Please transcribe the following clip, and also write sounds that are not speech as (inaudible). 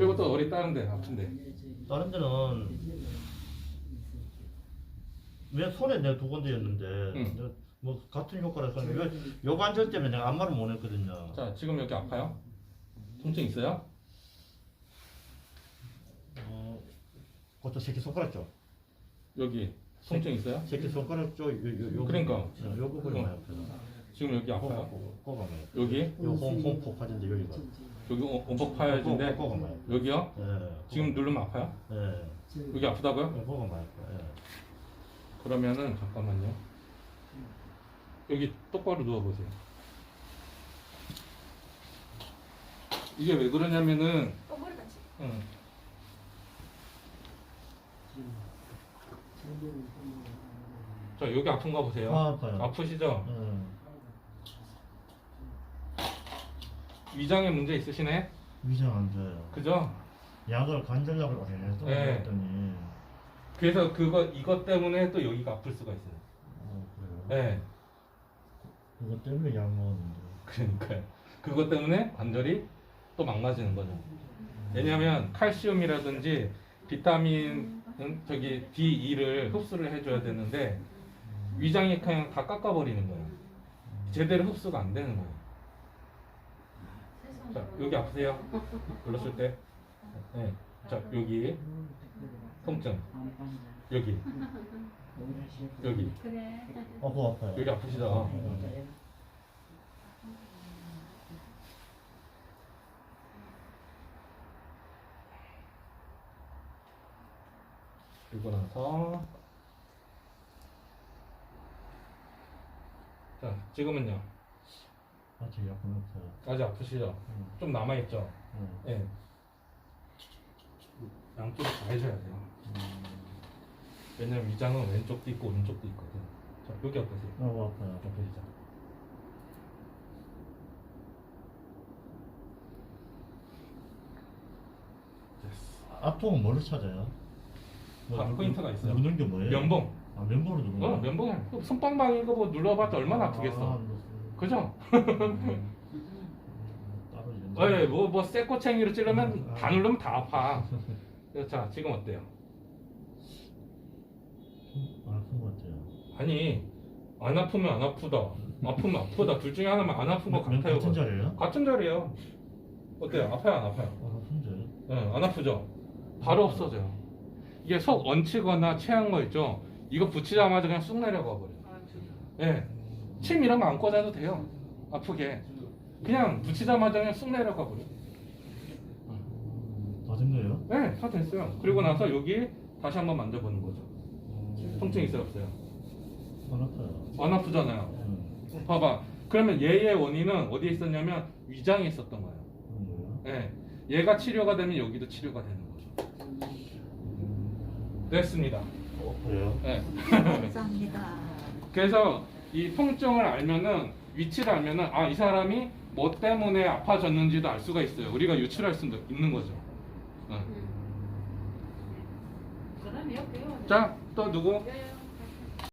그리고 또 어디 다른데 아픈데. 다른 데는 왜 손에 내가 두 군데였는데 응. 내가 뭐 같은 효과를 했는데 왜 앉을 때문에 내가 안마를 못 했거든요. 자 지금 여기 아파요? 통증 있어요? 어, 그것도 새끼 손가락 쪽. 여기 통증 있어요? 새끼 손가락 쪽. 요, 요, 요, 그러니까. 요, 요 부분이 어. 많이 아파요. 지금 여기 아파요? 꼬가 많이. 여기 요 홍, 홍폭하던데 여기가. 여기 파열진데 꼬가 많이 아파요. 여기요? 예. 지금 누르면 아파요? 예. 여기 아프다고요? 꼬가 많이 아파요. 예. 그러면은 잠깐만요. 여기 똑바로 누워 보세요. 이게 왜 그러냐면은 어, 머리 같이. 응. 자 여기 아픈가 보세요. 아, 아파요. 아프시죠? 예. 위장에 문제 있으시네? 위장 안 좋아요. 그죠? 약을 관절약을 계속 네. 먹었더니 그래서 그거 이것 때문에 또 여기가 아플 수가 있어요. 어, 그래요. 네. 그것 때문에 약 먹었는데. 그러니까요. 그것 때문에 관절이 또 망가지는 거죠. 왜냐하면 칼슘이라든지 비타민 음, 저기 D2를 흡수를 해줘야 되는데 위장이 그냥 다 깎아버리는 거예요. 제대로 흡수가 안 되는 거예요. 자 여기 아프세요? 눌렀을 때, 네. 자 여기 통증, 여기 여기 그래. 어, 그거 아파요. 여기 아프시죠? 그리고 나서 자 지금은요 아직 약간 아파요. 아직 아프시죠? 응. 좀 남아있죠? 응. 예. 양쪽을 다 해줘야 돼요. 왜냐면 위장은 왼쪽도 있고 오른쪽도 있거든. 자 여기 어떠세요? 어, 그거 아파요. 아프시죠? 앞통은 뭐를 찾아요? 아, 누- 포인트가 있어요. 누르는 게 뭐예요? 면봉. 아, 면봉으로 누르는 어, 거예요? 면봉이야. 손빵빵 이거 뭐 눌러봤자 얼마나 아프겠어. 아, 그죠? 음, 이런 예, 뭐, 뭐, 쇠꼬챙이로 찌르면 음, 다 아. 누르면 다 아파. 자, 지금 어때요? 안 아픈 것 같아요. 아니, 안 아프면 안 아프다. 아프면 아프다. 둘 중에 하나만 안 아픈 거면 같아요. 같은 자리예요? 같은 자리에요. 어때요? 아파요, 안 아파요? 아, 아픈데. 응, 안 아프죠? 바로 없어져요. 이게 속 얹히거나 체한 거 있죠? 이거 붙이자마자 그냥 쑥 내려가 버려요. 예. 침 이런 거 안 꽂아도 돼요. 아프게. 그냥 붙이자마자 그냥 쑥 내려가 버려요. 다된 거예요? 네, 다 됐어요. 그리고 나서 여기 다시 한번 만져보는 거죠. 통증 있어요, 없어요? 안 아파요. 안 아프잖아요. 응. 봐봐. 그러면 얘의 원인은 어디에 있었냐면 위장에 있었던 거예요. 그런 거예요? 예. 얘가 치료가 되면 여기도 치료가 되는 거죠. 됐습니다. 어, 그래요? 예. 감사합니다. (laughs) 그래서 이 통증을 알면은 위치를 알면은 아 이 사람이 뭐 때문에 아파졌는지도 알 수가 있어요. 우리가 유출할 수도 있는 거죠. 그다음에 여기 자, 또 누구? 요